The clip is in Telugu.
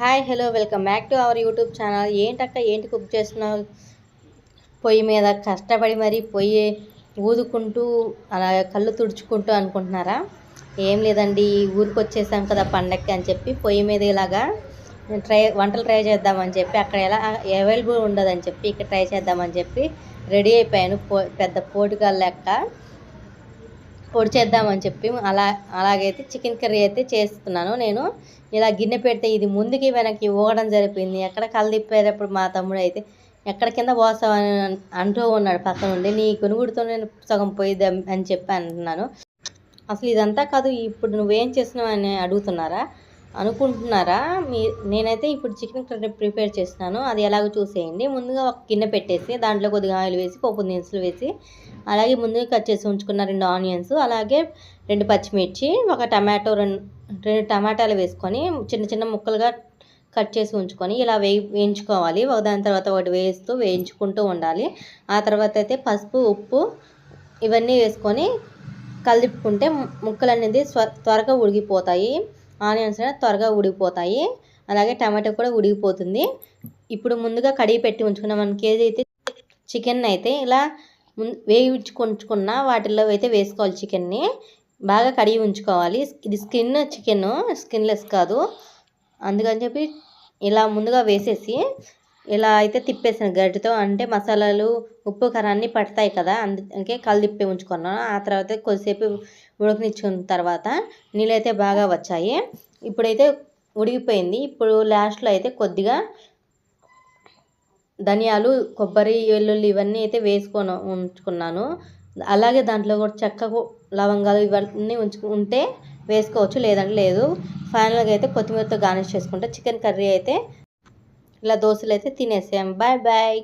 Hi hello welcome back to our YouTube channel. ఏంటక్క ఏంటి కుక్ చేస్తున్నావు? పొయ్యి మీద కష్టపడి మరీ పొయ్యి ఊదుకుంటూ అలా కళ్ళు తుడుచుకుంటూ అనుకుంటున్నారా? ఏం లేదండి ఊరికి వచ్చేసాం కదా పండక్కి అని చెప్పి పొయ్యి మీద ఇలాగా ట్రై వంటలు ట్రై చేద్దామని చెప్పి అక్కడ ఎలా అవైలబుల్ ఉండదని చెప్పి ఇక్కడ ట్రై చేద్దామని చెప్పి రెడీ అయిపోయాను. పో పెద్ద పోటుగా లెక్క. పొడి చేద్దామని చెప్పి అలా అలాగైతే చికెన్ కర్రీ అయితే చేస్తున్నాను నేను. ఇలా గిన్నె పెడితే ఇది ముందుకి వెనక్కి ఊగడం జరిపింది. ఎక్కడ కలదిప్పేటప్పుడు మా తమ్ముడు అయితే ఎక్కడ కింద పోస్తావని అంటూ ఉన్నాడు పక్కన ఉండి. నీ కొనుగుడితో నేను సగం పోయిద్ది అని చెప్పి అంటున్నాను. అసలు ఇదంతా కాదు ఇప్పుడు నువ్వేం చేస్తున్నావు అని అడుగుతున్నారా? అనుకుంటున్నారా? మీ నేనైతే ఇప్పుడు చికెన్ కర్రీ ప్రిపేర్ చేస్తున్నాను. అది ఎలాగో చూసేయండి. ముందుగా ఒక గిన్నె పెట్టేసి దాంట్లో కొద్దిగా ఆయిల్ వేసి పప్పు దినుసులు వేసి అలాగే ముందుగా కట్ చేసి ఉంచుకున్న రెండు ఆనియన్స్ అలాగే రెండు పచ్చిమిర్చి ఒక టమాటో రెండు రెండు టమాటాలు వేసుకొని చిన్న చిన్న ముక్కలుగా కట్ చేసి ఉంచుకొని ఇలా వేయి వేయించుకోవాలి. దాని తర్వాత ఒకటి వేస్తూ వేయించుకుంటూ ఉండాలి. ఆ తర్వాత అయితే పసుపు ఉప్పు ఇవన్నీ వేసుకొని కలిపుకుంటే ముక్కలు అనేది త్వరగా ఉడికిపోతాయి. ఆనియన్స్ అనేది త్వరగా ఉడికిపోతాయి. అలాగే టమాటో కూడా ఉడికిపోతుంది. ఇప్పుడు ముందుగా కడిగి పెట్టి ఉంచుకున్న. మన కేజీ అయితే చికెన్ అయితే ఇలా వేయించుకుంచుకున్న వాటిల్లో అయితే వేసుకోవాలి చికెన్ని. బాగా కడిగి ఉంచుకోవాలి. ఇది స్కిన్ చికెన్ స్కిన్లెస్ కాదు. అందుకని చెప్పి ఇలా ముందుగా వేసేసి ఇలా అయితే తిప్పేసాను గడ్డితో అంటే మసాలాలు ఉప్పు కారాన్ని పడతాయి కదా అందుకే కళ్ళు తిప్పి ఉంచుకున్నాను. ఆ తర్వాత కొద్దిసేపు ఉడకనిచ్చుకున్న తర్వాత నీళ్ళైతే బాగా వచ్చాయి. ఇప్పుడైతే ఉడిగిపోయింది ఇప్పుడు లాస్ట్లో అయితే కొద్దిగా ధనియాలు కొబ్బరి వెల్లుల్లి ఇవన్నీ అయితే వేసుకొని ఉంచుకున్నాను. అలాగే దాంట్లో కూడా చెక్క లవంగాలు ఇవన్నీ ఉంచు ఉంటే వేసుకోవచ్చు లేదంటే లేదు. ఫైనల్గా అయితే కొత్తిమీరతో గార్నిష్ చేసుకుంటే చికెన్ కర్రీ అయితే ఇలా దోశలు అయితే తినేసాం బాయ్ బాయ్.